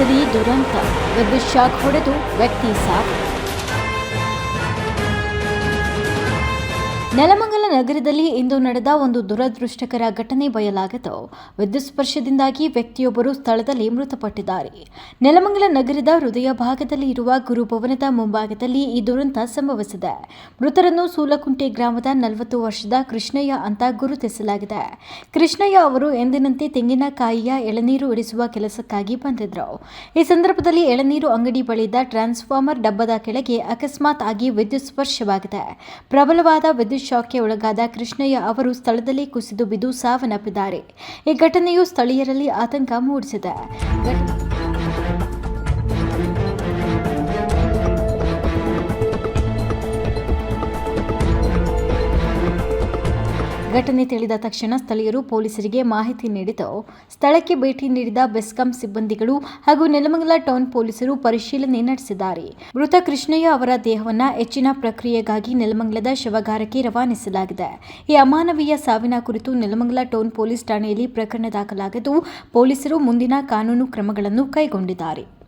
ನಗರದಲ್ಲಿ ದುರಂತ. ವಿದ್ಯುತ್ ಶಾಕ್ ಹೊಡೆದು ವ್ಯಕ್ತಿ ಸಾವು ನೆಲಮಂಗಲ ನಗರದಲ್ಲಿ ಇಂದು ನಡೆದ ಒಂದು ದುರದೃಷ್ಟಕರ ಘಟನೆ ಬಯಲಾಗಿದ್ದು ವಿದ್ಯುತ್ ಸ್ಪರ್ಶದಿಂದಾಗಿ ವ್ಯಕ್ತಿಯೊಬ್ಬರು ಸ್ಥಳದಲ್ಲಿ ಮೃತಪಟ್ಟಿದ್ದಾರೆ. ನೆಲಮಂಗಲ ನಗರದ ಹೃದಯ ಭಾಗದಲ್ಲಿ ಇರುವ ಗುರುಭವನದ ಮುಂಭಾಗದಲ್ಲಿ ಈ ದುರಂತ ಸಂಭವಿಸಿದೆ. ಮೃತರನ್ನು ಸೂಲಕುಂಟೆ ಗ್ರಾಮದ ನಲವತ್ತು ವರ್ಷದ ಕೃಷ್ಣಯ್ಯ ಅಂತ ಗುರುತಿಸಲಾಗಿದೆ. ಕೃಷ್ಣಯ್ಯ ಅವರು ಎಂದಿನಂತೆ ತೆಂಗಿನಕಾಯಿಯ ಎಳನೀರು ಇಡಿಸುವ ಕೆಲಸಕ್ಕಾಗಿ ಬಂದಿದ್ದರು ಈ ಸಂದರ್ಭದಲ್ಲಿ ಎಳನೀರು ಅಂಗಡಿ ಬಳಿದ ಟ್ರಾನ್ಸ್ಫಾರ್ಮರ್ ಡಬ್ಬದ ಕೆಳಗೆ ಅಕಸ್ಮಾತ್ ಆಗಿ ವಿದ್ಯುತ್ ಸ್ಪರ್ಶವಾಗಿದೆ. ಪ್ರಬಲವಾದ ವಿದ್ಯುತ್ ಶಾಕ್ಗೆ ಒಳಗಾದ ಕೃಷ್ಣಯ್ಯ ಅವರು ಸ್ಥಳದಲ್ಲಿ ಕುಸಿದು ಬಿದ್ದು ಸಾವನ್ನಪ್ಪಿದ್ದಾರೆ. ಈ ಘಟನೆಯು ಸ್ಥಳೀಯರಲ್ಲಿ ಆತಂಕ ಮೂಡಿಸಿದೆ. ಘಟನೆ ತಿಳಿದ ತಕ್ಷಣ ಸ್ಥಳೀಯರು ಪೊಲೀಸರಿಗೆ ಮಾಹಿತಿ ನೀಡಿದ್ದು ಸ್ಥಳಕ್ಕೆ ಭೇಟಿ ನೀಡಿದ ಬೆಸ್ಕಾಂ ಸಿಬ್ಬಂದಿಗಳು ಹಾಗೂ ನೆಲಮಂಗಲ ಟೌನ್ ಪೊಲೀಸರು ಪರಿಶೀಲನೆ ನಡೆಸಿದ್ದಾರೆ. ಮೃತ ಕೃಷ್ಣಯ್ಯ ಅವರ ದೇಹವನ್ನು ಹೆಚ್ಚಿನ ಪ್ರಕ್ರಿಯೆಗಾಗಿ ನೆಲಮಂಗಲದ ಶವಗಾರಕ್ಕೆ ರವಾನಿಸಲಾಗಿದೆ. ಈ ಅಮಾನವೀಯ ಸಾವಿನ ಕುರಿತು ನೆಲಮಂಗಲ ಟೌನ್ ಪೊಲೀಸ್ ಠಾಣೆಯಲ್ಲಿ ಪ್ರಕರಣ ದಾಖಲಾಗಿದ್ದು, ಪೊಲೀಸರು ಮುಂದಿನ ಕಾನೂನು ಕ್ರಮಗಳನ್ನು ಕೈಗೊಂಡಿದ್ದಾರೆ.